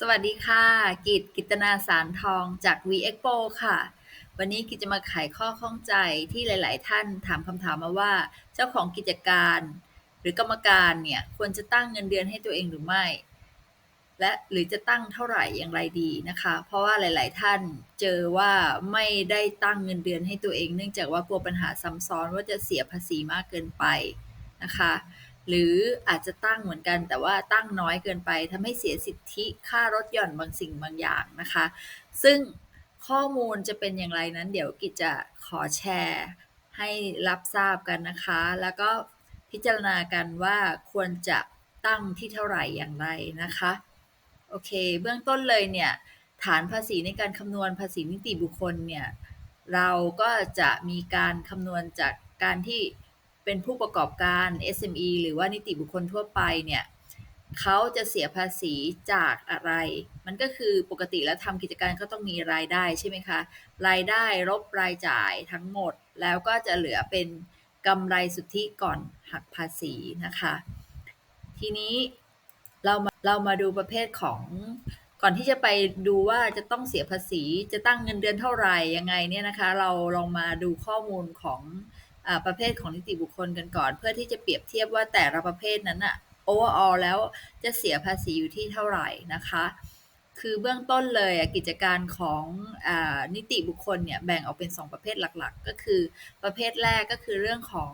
สวัสดีค่ะ กิตกิตนาสารทองจาก v e x p o ค่ะ วันนี้กิจจะมาไขข้อข้องใจที่หลาย ๆ ท่านถามคำถามมาว่า เจ้าของกิจการ หรือกรรมการเนี่ยควรจะตั้งเงินเดือนให้ตัวเองหรือไม่ และหรือจะตั้งเท่าไหร่อย่างไรดีนะคะ เพราะว่าหลาย ๆ ท่านเจอว่าไม่ได้ตั้งเงินเดือนให้ตัวเอง เนื่องจากว่ากลัวปัญหาซ้ำซ้อนว่าจะเสียภาษีมากเกินไปนะคะ หรืออาจจะตั้งเหมือนกันแต่ว่าตั้งน้อยเกินไปทำให้เสียสิทธิค่ารถหย่อนบางสิ่งบางอย่างนะคะ ซึ่งข้อมูลจะเป็นอย่างไรนั้น เดี๋ยวกิจจะขอแชร์ให้รับทราบกันนะคะ แล้วก็พิจารณากันว่าควรจะตั้งที่เท่าไหร่อย่างไรนะคะ โอเค เบื้องต้นเลยเนี่ย ฐานภาษีในการคำนวณภาษีนิติบุคคลเนี่ย เราก็จะมีการคำนวณจากการที่ เป็นผู้ประกอบการ SME หรือว่านิติบุคคลทั่วไปเนี่ยเขาจะเสียภาษีจากอะไร มันก็คือปกติแล้วทำกิจการก็ต้องมีรายได้ใช่ไหมคะ รายได้ลบรายจ่ายทั้งหมด แล้วก็จะเหลือเป็นกำไรสุทธิก่อนหักภาษีนะคะ ทีนี้เรามาเรามาดูประเภทของก่อนที่จะไปดูว่าจะต้องเสียภาษีจะตั้งเงินเดือนเท่าไหร่ยังไงเนี่ยนะคะ เราลองมาดูข้อมูลของ ประเภทของนิติบุคคลกันก่อน เพื่อที่จะเปรียบเทียบว่าแต่ละประเภทนั้นอะ overall แล้วจะเสียภาษีอยู่ที่เท่าไหร่นะคะ คือเบื้องต้นเลยกิจการของอนิติบุคคลเนี่ยแบ่งออกเป็น 2 ประเภทหลักๆ ก็คือประเภทแรกก็คือเรื่องของ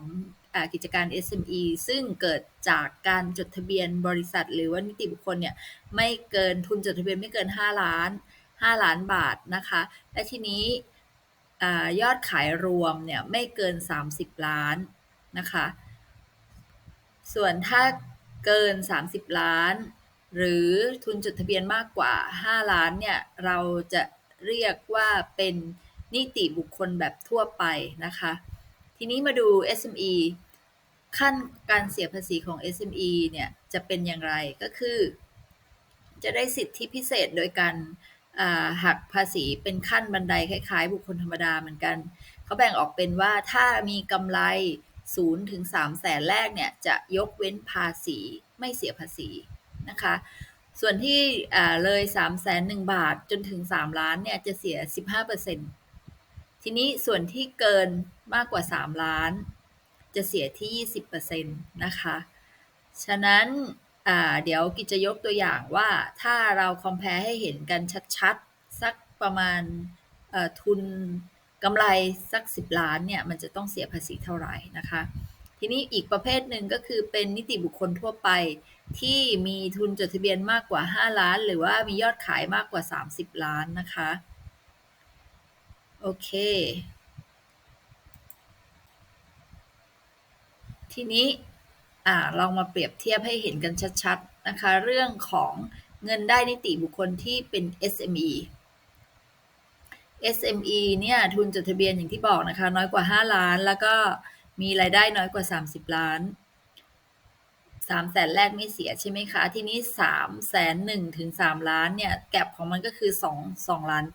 อกิจการ SME ซึ่งเกิดจากการจดทะเบียนบริษัท หรือว่านิติบุคคลเนี่ยไม่เกินทุนจดทะเบียนไม่เกิน 5 ล้าน 5 ล้านบาทนะคะ และทีนี้ ยอดขายรวมเนี่ยไม่เกิน 30 ล้านนะคะ ส่วนถ้าเกิน 30 ล้าน หรือทุนจดทะเบียนมากกว่า 5 ล้านเนี่ยเราจะเรียกว่าเป็นนิติบุคคลแบบทั่วไปนะคะ ทีนี้มาดู SME ขั้นการเสียภาษีของ SME เนี่ยจะเป็นอย่างไรก็คือ จะได้สิทธิพิเศษโดยการ หักภาษีเป็นขั้นบันไดคล้ายๆ บุคคลธรรมดาเหมือนกัน เขาแบ่งออกเป็นว่าถ้ามีกำไร0ถึง3แสนแรกเนี่ยจะยกเว้นภาษีไม่เสียภาษีนะคะ ส่วนที่เลย3แสน1บาทจนถึง 3 ล้านเนี่ยจะเสีย 15%ทีนี้ส่วนที่เกินมากกว่า 3 ล้าน จะเสียที่ 20%นะคะ ฉะนั้น เดี๋ยวกิจจะยกตัวอย่างว่าถ้าเราคอมเพลให้เห็นกันชัดๆ สักประมาณทุนกำไรสัก 10 ล้านเนี่ยมันจะต้องเสียภาษีเท่าไหร่นะคะ ทีนี้อีกประเภทหนึ่งก็คือเป็นนิติบุคคลทั่วไปที่มีทุนจดทะเบียนมากกว่า 5 ล้าน หรือว่ามียอดขายมากกว่า 30 ล้านนะคะ โอเค ทีนี้ อ่าลองมาเปรียบเทียบให้เห็นกันชัดๆนะคะ เรื่องของเงินได้นิติบุคคลที่เป็น SME SME เนี่ยทุนจดทะเบียนอย่างที่บอกนะคะ น้อยกว่า 5 ล้าน แล้วก็มีรายได้น้อยกว่า 30 ล้าน3แสนแรกไม่เสียใช่ไหมคะ ทีนี้3แสน1ถึง3ล้านเนี่ยแก็บของมันก็คือ2 2ล้าน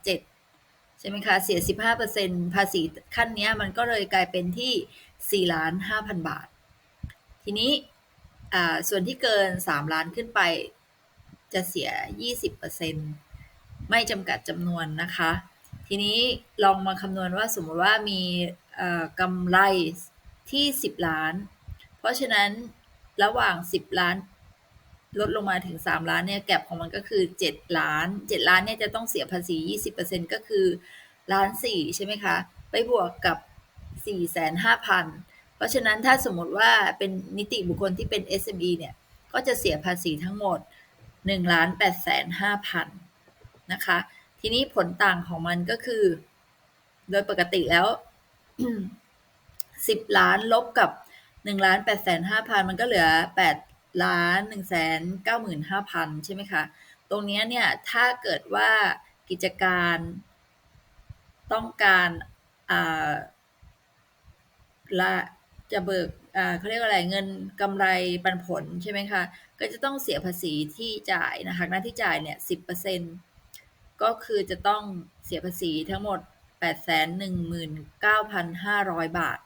7ใช่ไหมคะ เสีย 15%ภาษีขั้นนี้มันก็เลยกลายเป็นที่ 4 ล้าน 5,000 บาท ทีนี้ส่วนที่เกิน 3 ล้านขึ้นไปจะเสีย 20%ไม่จำกัดจำนวนนะคะ ทีนี้ลองมาคำนวณว่าสมมติว่ามีกำไรที่ 10 ล้าน เพราะฉะนั้นระหว่าง 10 ล้าน ลดลงมาถึง 3 ล้านเนี่ยแก็บของมันก็คือ 7 ล้าน 7 ล้านเนี่ยจะต้องเสียภาษี 20%ก็คือล้าน4ใช่ไหมคะ ไปบวกกับ 4 5 0 0 0 เพราะฉะนั้นถ้าสมมติว่าเป็นนิติบุคคลที่เป็น SME เนี่ย ก็จะเสียภาษีทั้งหมด1ล้าน8,500,000นะคะ ทีนี้ผลต่างของมันก็คือ โดยปกติแล้วสิบล้านลบกับหนึ่งล้านแปดแสนห้าพันมันก็เหลือแปดล้านหนึ่งแสนเก้าหมื่นห้าพันใช่ไหมคะ ตรงนี้เนี่ย ถ้าเกิดว่ากิจการต้องการละ จะเบิกอ่าเขาเรียกว่าอะไรเงินกำไรปันผลใช่ไหมคะก็จะต้องเสียภาษีที่จ่ายนะคะหน้าที่จ่ายเนี่ยสิบเปอร์เซ็นตก็คือจะต้องเสียภาษีทั้งหมด 819,500 บาท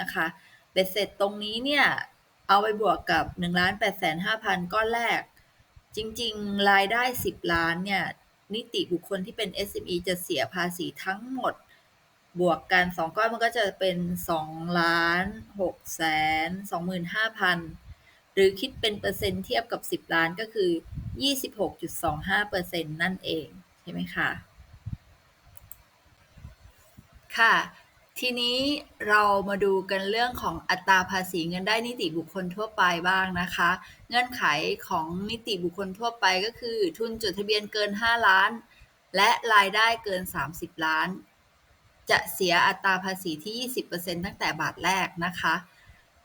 นะคะเบ็ดเสร็จตรงนี้เนี่ย เอาไปบวกกับ 1 8 5 0 0 0 ก้อนแรก จริงๆ รายได้ 10 ล้านเนี่ย นิติบุคคลที่เป็น SME จะเสียภาษีทั้งหมด บวกกัน2ก้อนมันก็จะเป็น2,625,000หรือคิดเป็นเปอร์เซ็นต์เทียบกับ10ล้านก็คือ26.25%นั่นเองใช่ไหมคะค่ะ ทีนี้เรามาดูกันเรื่องของอัตราภาษีเงินได้นิติบุคคลทั่วไปบ้างนะคะ เงื่อนไขของนิติบุคคลทั่วไปก็คือ ทุนจดทะเบียนเกิน 5 ล้าน และรายได้เกิน 30 ล้าน จะเสียอัตราภาษีที่ 20%ตั้งแต่บาทแรกนะคะ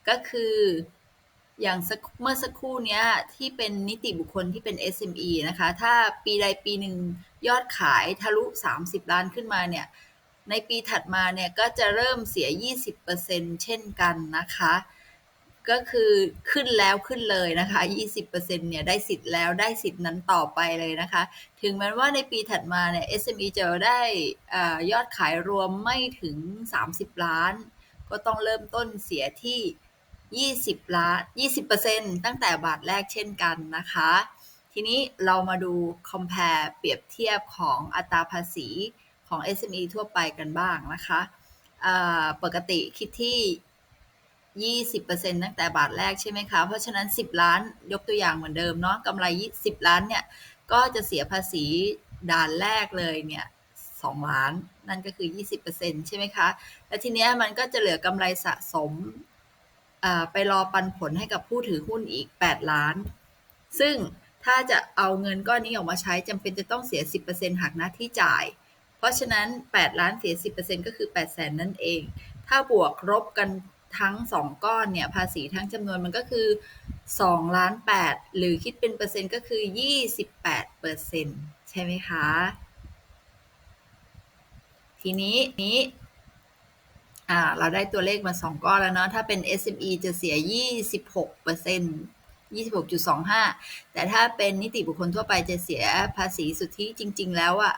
ก็คืออย่างเมื่อสักครู่นี้ที่เป็นนิติบุคคลที่เป็น SME นะคะ ถ้าปีใดปีหนึ่งยอดขายทะลุ 30 ล้านขึ้นมาเนี่ย ในปีถัดมาเนี่ยก็จะเริ่มเสีย 20%เช่นกันนะคะ ก็คือขึ้นแล้วขึ้นเลยนะคะ 20%เนี่ยได้สิทธิ์แล้วได้สิทธิ์นั้นต่อไปเลยนะคะ ถึงแม้ว่าในปีถัดมาเนี่ย SME จะได้ยอดขายรวมไม่ถึง 30 ล้าน ก็ต้องเริ่มต้นเสียที่ 20 ล้าน 20%ตั้งแต่บาทแรกเช่นกันนะคะ ทีนี้เรามาดู compare เปรียบเทียบของอัตราภาษีของ SME ทั่วไปกันบ้างนะคะปกติคิดที่ 20%ตั้งแต่บาทแรกใช่ไหมคะ เพราะฉะนั้น10ล้านยกตัวอย่างเหมือนเดิมเนาะกำไร10ล้านเนี่ย ก็จะเสียภาษีด่านแรกเลยเนี่ย2ล้าน นั่นก็คือ20%ใช่ไหมคะ แล้วทีเนี้ยมันก็จะเหลือกำไรสะสมไปรอปันผลให้กับผู้ถือหุ้นอีก8ล้าน ซึ่งถ้าจะเอาเงินก้อนนี้ออกมาใช้จำเป็นจะต้องเสีย10%หักหน้าที่จ่าย เพราะฉะนั้น8ล้านเสีย10%ก็คือ8 0 0 0 0นั่นเอง ถ้าบวกลบกัน ทั้ง 2 ก้อนเนี่ยภาษีทั้งจำนวนมันก็คือ2ล้าน8หรือคิดเป็นเปอร์เซ็นต์ก็คือ 28%ใช่ไหมคะ ทีนี้นี้เราได้ตัวเลขมา 2 ก้อนแล้วเนาะถ้าเป็น SME จะเสีย 26% 26.25 แต่ถ้าเป็นนิติบุคคลทั่วไปจะเสียภาษีสุทธิจริง ๆ แล้วอะ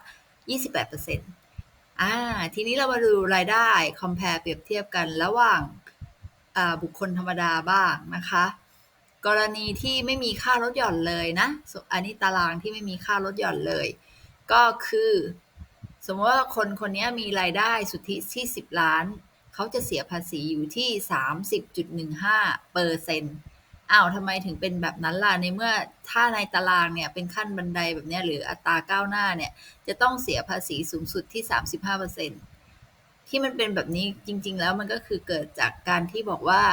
28%อ่า ทีนี้เรามาดูรายได้ compare เปรียบเทียบกันระหว่าง บุคคลธรรมดาบ้างนะคะ กรณีที่ไม่มีค่ารถหย่อนเลยนะ อันนี้ตารางที่ไม่มีค่ารถหย่อนเลย ก็คือสมมติว่าคนคนนี้มีรายได้สุทธิที่ 10 ล้าน เขาจะเสียภาษีอยู่ที่ 30.15เปอร์เซ็นต์อ้าวทำไมถึงเป็นแบบนั้นล่ะ ในเมื่อถ้าในตารางเนี่ยเป็นขั้นบันไดแบบนี้หรืออัตราก้าวหน้าเนี่ย จะต้องเสียภาษีสูงสุดที่ 35% ที่มันเป็นแบบนี้จริง ๆ แล้วมันก็คือเกิดจากการที่บอกว่า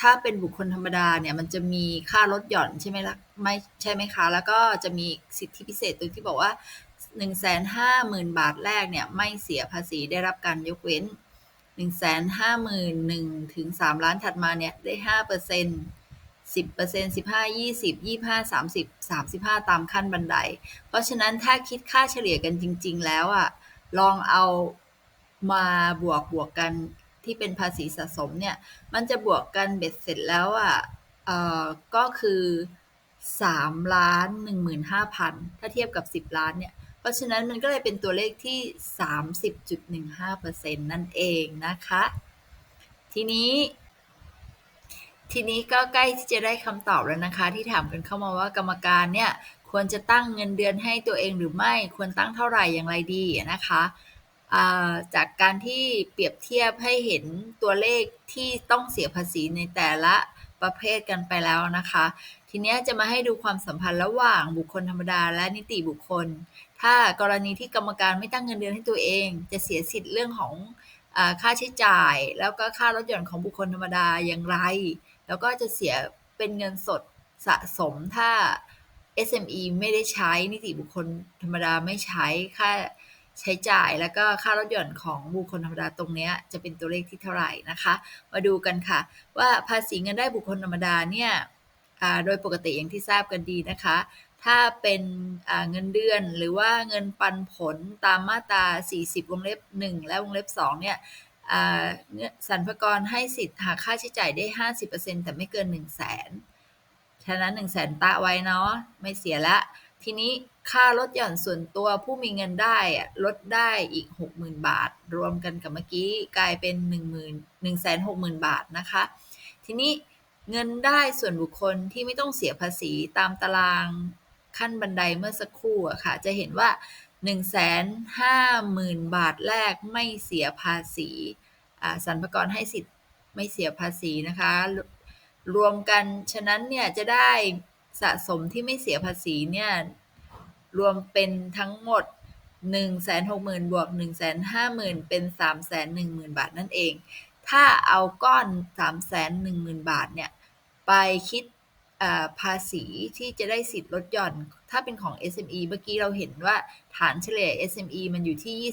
ถ้าเป็นบุคคลธรรมดาเนี่ยมันจะมีค่าลดหย่อนใช่ไหมล่ะไม่ใช่ไหมคะ แล้วก็จะมีสิทธิพิเศษตรงที่บอกว่า 150,000 บาทแรกเนี่ยไม่เสียภาษีได้รับการยกเว้นหนึ่งแสนห้าหมื่นหนึ่งถึงสามล้านถัดมาเนี่ยได้ห้าเปอร์เซ็นต์สิบเปอร์เซ็นต์สิบห้ายี่สิบยี่ห้าสามสิบสามสิบห้าตามขั้นบันได เพราะฉะนั้นถ้าคิดค่าเฉลี่ยกันจริง ๆ แล้วอะ ลองเอามาบวกบวกกันที่เป็นภาษีสะสมเนี่ย มันจะบวกกันเบ็ดเสร็จแล้วอะเอ่อก็คือสามล้านหนึ่งหมื่นห้าพันถ้าเทียบกับสิบล้านเนี่ย เพราะฉะนั้นมันก็เลยเป็นตัวเลขที่ 30.15%นั่นเองนะคะ ทีนี้ ทีนี้ก็ใกล้ที่จะได้คำตอบแล้วนะคะ ที่ถามกันเข้ามาว่ากรรมการเนี่ย ควรจะตั้งเงินเดือนให้ตัวเองหรือไม่ควรตั้งเท่าไหร่อย่างไรดีนะคะจากการที่เปรียบเทียบให้เห็นตัวเลขที่ต้องเสียภาษีในแต่ละประเภทกันไปแล้วนะคะ ทีนี้จะมาให้ดูความสัมพันธ์ระหว่างบุคคลธรรมดาและนิติบุคคล ถ้ากรณีที่กรรมการไม่ตั้งเงินเดือนให้ตัวเอง จะเสียสิทธิ์เรื่องของอค่าใช้จ่าย แล้วก็ค่ารถยนต์ของบุคคลธรรมดาอย่างไร แล้วก็จะเสียเป็นเงินสดสะสมถ้า SME ไม่ได้ใช้นิติบุคคลธรรมดาไม่ใช้ค่าใช้จ่ายแล้วก็ค่ารถยนต์ของบุคคลธรรมดาตรงนี้จะเป็นตัวเลขที่เท่าไหร่นะคะ มาดูกันค่ะ ว่าภาษีเงินได้บุคคลธรรมดาเนี่ยโดยปกติอย่างที่ทราบกันดีนะคะ ถ้าเป็นเงินเดือนหรือว่าเงินปันผลตามมาตรา 40 วงเล็บ 1 และวงเล็บ 2 เนี่ยสรรพากรให้สิทธิ์หาค่าใช้จ่ายได้ 50%แต่ไม่เกิน 1 0 0 0 0แสน ฉะนั้น1 0 0 0 0แสนตะไว้เนาะไม่เสียละ ทีนี้ค่าลดหย่อนส่วนตัวผู้มีเงินได้ลดได้อีก 60,000 บาท รวมกันกับเมื่อกี้กลายเป็น1 1 6 0 0 0 0 บาทนะคะ ทีนี้เงินได้ส่วนบุคคลที่ไม่ต้องเสียภาษีตามตารางขั้นบันไดเมื่อสักครู่อะค่ะ จะเห็นว่า 150,000 บาทแรกไม่เสียภาษีสรรพากรให้สิทธิ์ไม่เสียภาษีนะคะ รวมกันฉะนั้นเนี่ยจะได้สะสมที่ไม่เสียภาษีเนี่ยรวมเป็นทั้งหมด 160,000บวก150,000 เป็น 310,000 บาทนั่นเอง ถ้าเอาก้อน 310,000 บาทเนี่ยไปคิดภาษีที่จะได้สิทธิ์ลดหย่อน ถ้าเป็นของ SME เมื่อกี้เราเห็นว่าฐานเฉลี่ย SME มันอยู่ที่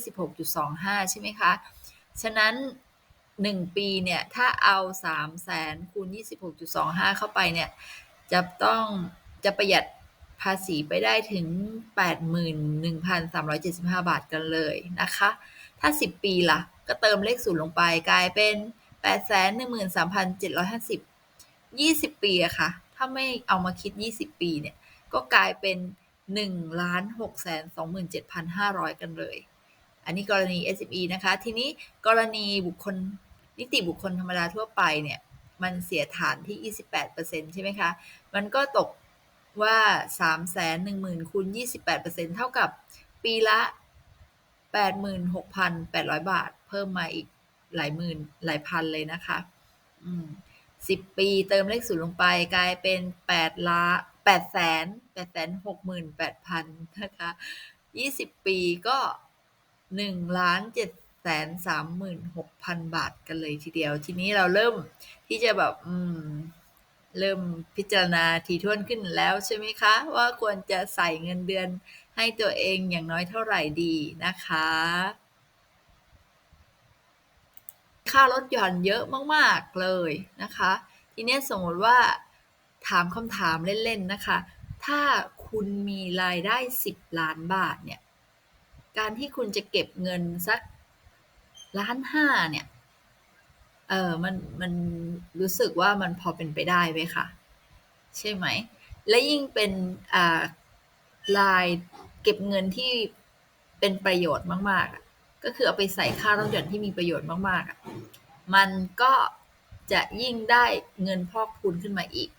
26.25 ใช่ไหมคะ ฉะนั้น 1ปีเนี่ย ถ้าเอา300,000คูณ26.25เข้าไปเนี่ย จะต้องจะประหยัดภาษีไปได้ถึง 81,375 บาทกันเลยนะคะ ถ้า 10 ปีละ่ะ ก็เติมเลขศูนย์ลงไปกลายเป็น 813,750 20 ปีอะคะ่ะ ถ้าไม่เอามาคิด 20 ปีเนี่ย ก็กลายเป็น 1,627,500 กันเลย อันนี้กรณี SME นะคะ ทีนี้กรณีบุคคลนิติบุคคลธรรมดาทั่วไปเนี่ย มันเสียฐานที่ 28%ใช่ไหมคะ มันก็ตกว่า 310,000คูณ28%เท่ากับปีละ 86,800 บาท เพิ่มมาอีกหลายหมื่นหลายพันเลยนะคะ อืม10ปีเติมเลขศูนย์ลงไปกลายเป็น8ล้า8แสน8แสน68,000นะคะ20ปีก็ 1ล้าน7แสน36,000บาทกันเลยทีเดียว ทีนี้เราเริ่มที่จะแบบอืมเริ่มพิจารณาทีท่วนขึ้นแล้วใช่ไหมคะ ว่าควรจะใส่เงินเดือนให้ตัวเองอย่างน้อยเท่าไหร่ดีนะคะ ค่ารถหย่อนเยอะมาก ๆ เลยนะคะ ทีนี้สมมติว่าถามคำถามเล่น ๆ นะคะ ถ้าคุณมีรายได้ 10 ล้านบาทเนี่ย การที่คุณจะเก็บเงินสักล้านห้าเนี่ย เออมันมันรู้สึกว่ามันพอเป็นไปได้ไหมคะใช่ไหม และยิ่งเป็นอ่ารายเก็บเงินที่เป็นประโยชน์มาก ๆ ก็คือเอาไปใส่ค่ารถยนต์ที่มีประโยชน์มากๆ มันก็จะยิ่งได้เงินพอกพูนขึ้นมาอีก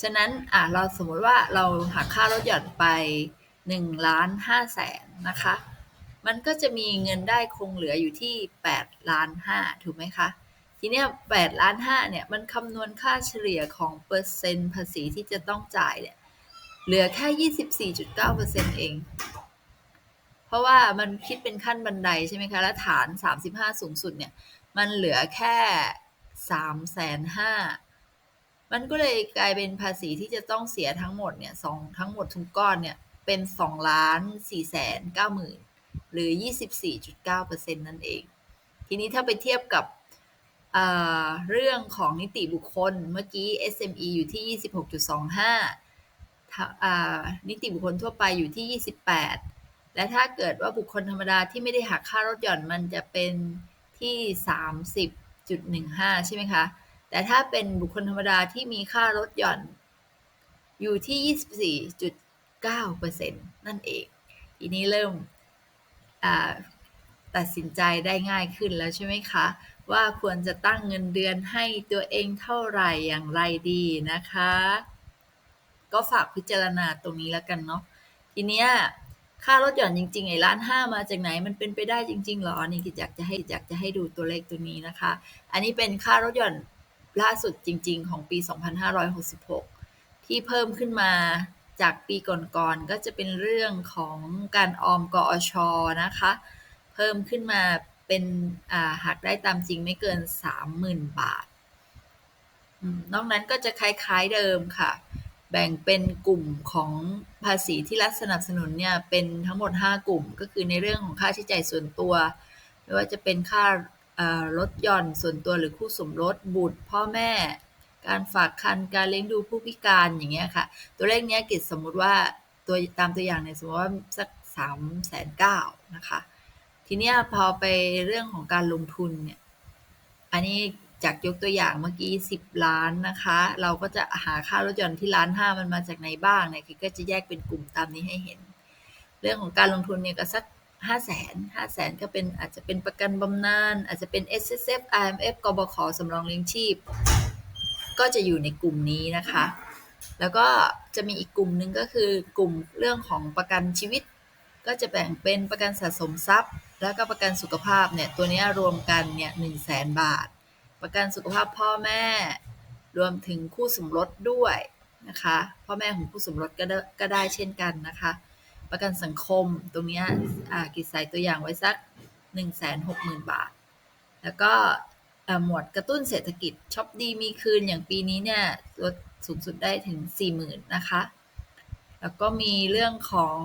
ฉะนั้นอะเราสมมติว่าเราหักค่ารถย่อนไป1ล้าน5แสนนะคะ มันก็จะมีเงินได้คงเหลืออยู่ที่8ล้าน5ถูกไหมคะ ทีนี้8ล้าน5เนี่ยมันคำนวณค่าเฉลี่ยของเปอร์เซ็นต์ภาษีที่จะต้องจ่ายเนี่ยเหลือแค่24.9%เอง เพราะว่ามันคิดเป็นขั้นบันไดใช่ไหมคะ และฐาน35สูงสุดเนี่ยมันเหลือแค่สามแสนห้ามันก็เลยกลายเป็นภาษีที่จะต้องเสียทั้งหมดเนี่ยสองทั้งหมดทุกก้อนเนี่ยเป็นสองล้านสี่แสนเก้าหมื่น หรือยี่สิบสี่จุดเก้าเปอร์เซ็นต์นั่นเอง ทีนี้ถ้าไปเทียบกับเรื่องของนิติบุคคลเมื่อกี้ SME อยู่ที่ 26.25 นิติบุคคลทั่วไปอยู่ที่ 28 และถ้าเกิดว่าบุคคลธรรมดาที่ไม่ได้หักค่ารถหย่อนมันจะเป็นที่ 30.15 ใช่ไหมคะ แต่ถ้าเป็นบุคคลธรรมดาที่มีค่ารถหย่อนอยู่ที่ 24.9%นั่นเอง ทีนี้เริ่ม ตัดสินใจได้ง่ายขึ้นแล้วใช่ไหมคะ ว่าควรจะตั้งเงินเดือนให้ตัวเองเท่าไหร่อย่างไรดีนะคะ ก็ฝากพิจารณาตรงนี้แล้วกันเนาะทีเนี้ยค่ารถหย่อนจริงๆไอ้ล้านห้ามาจากไหนมันเป็นไปได้จริงๆหรอนี่กิจอยากจะให้อยากจะให้ดูตัวเลขตัวนี้นะคะ อันนี้เป็นค่ารถหย่อนล่าสุดจริง ๆ ของปี 2566 ที่เพิ่มขึ้นมา จากปีก่อนๆก็จะเป็นเรื่องของการออมกอชนะคะ เพิ่มขึ้นมาเป็นหักได้ตามจริงไม่เกิน 30,000 บาทนอกนั้นก็จะคล้ายๆเดิมค่ะ แบ่งเป็นกลุ่มของภาษีที่รัฐสนับสนุนเนี่ยเป็นทั้งหมด 5 กลุ่ม ก็คือในเรื่องของค่าใช้จ่ายส่วนตัว ไม่ว่าจะเป็นค่ารถยนต์ส่วนตัวหรือคู่สมรสบุตร พ่อแม่ การฝากคันการเลี้ยงดูผู้พิการอย่างเงี้ยค่ะ ตัวเลขเนี้ยกิจสมมุติว่าตัวตามตัวอย่างเนี่ยสมมติว่าสักสามแสนเก้านะคะ ทีเนี้ยพอไปเรื่องของการลงทุนเนี่ย อันนี้จากยกตัวอย่างเมื่อกี้ 10 ล้านนะคะ เราก็จะหาค่ารถยนต์ที่ล้านห้ามันมาจากไหนบ้างเนี่ยคือก็จะแยกเป็นกลุ่มตามนี้ให้เห็น เรื่องของการลงทุนเนี่ยก็สักห้าแสนห้าแสนก็เป็นอาจจะเป็นประกันบำนาญอาจจะเป็น S S F I M F กบขสำรองเลี้ยงชีพ ก็จะอยู่ในกลุ่มนี้นะคะ แล้วก็จะมีอีกกลุ่มหนึ่งก็คือกลุ่มเรื่องของประกันชีวิต ก็จะแบ่งเป็นประกันสะสมทรัพย์ แล้วก็ประกันสุขภาพเนี่ยตัวนี้รวมกันเนี่ยหนึ่งแสนบาท ประกันสุขภาพพ่อแม่ รวมถึงคู่สมรสด้วยนะคะพ่อแม่ของคู่สมรสก็ได้ก็ได้เช่นกันนะคะ ประกันสังคมตรงเนี้ยอ่ากิจใส่ตัวอย่างไว้สัก 1 6 0 0 0 0 บาท แล้วก็ หมวดกระตุ้นเศรษฐกิจช็อปดีมีคืนอย่างปีนี้เนี่ยลดสูงสุดได้ถึง 40,000 นะคะ แล้วก็มีเรื่องของ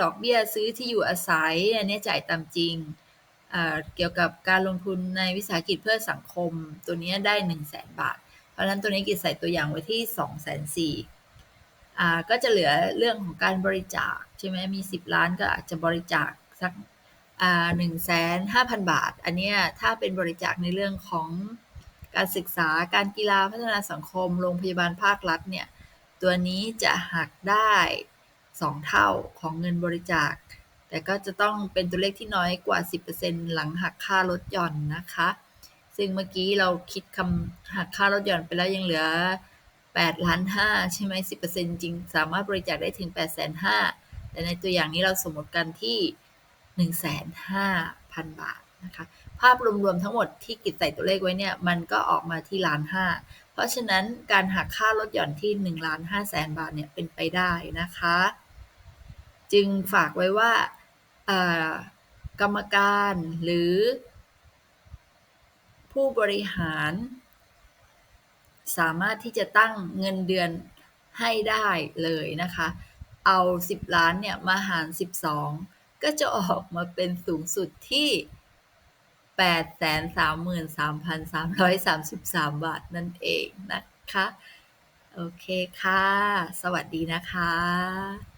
ดอกเบี้ยซื้อที่อยู่อาศัย อันนี้จ่ายตามจริงเกี่ยวกับการลงทุนในวิสาหกิจเพื่อสังคมตัวนี้ได้ 1 0 0 0 0แบาท เพราะฉะนั้นตัวนี้กิจใส่ตัวอย่างไว้ที่ 2 4 0 0 0 0อ่ก็จะเหลือเรื่องของการบริจาคใช่ไหมมี 10 ล้านก็อาจจะบริจาคสัก หนึ่งแสนห้าพันบาท อันเนี้ยถ้าเป็นบริจาคในเรื่องของการศึกษาการกีฬาพัฒนาสังคม โรงพยาบาลภาครัฐเนี่ย ตัวนี้จะหักได้ 2 เท่าของเงินบริจาค แต่ก็จะต้องเป็นตัวเลขที่น้อยกว่า 10%หลังหักค่าลดหย่อนนะคะ ซึ่งเมื่อกี้เราคิดคำหักค่าลดหย่อนไปแล้วยังเหลือ8ล้าน5ใช่ไหม10%จริงสามารถบริจาคได้ถึง8 5 0 0 0แต่ในตัวอย่างนี้เราสมมติกันที่ 1,500,000 บาทนะคะภาพรวมๆทั้งหมดที่กิจใส่ตัวเลขไว้เนี่ยมันก็ออกมาที่ล้านห้าเพราะฉะนั้นการหักค่าลดหย่อนที่1ล้าน5แสนบาทเนี่ยเป็นไปได้นะคะ จึงฝากไว้ว่ากรรมการหรือ ผู้บริหาร สามารถที่จะตั้งเงินเดือนให้ได้เลยนะคะ เอา 10 ล้านเนี่ยมาหาร 12 ก็จะออกมาเป็นสูงสุดที่ 833,333 บาทนั่นเองนะคะ โอเคค่ะ สวัสดีนะคะ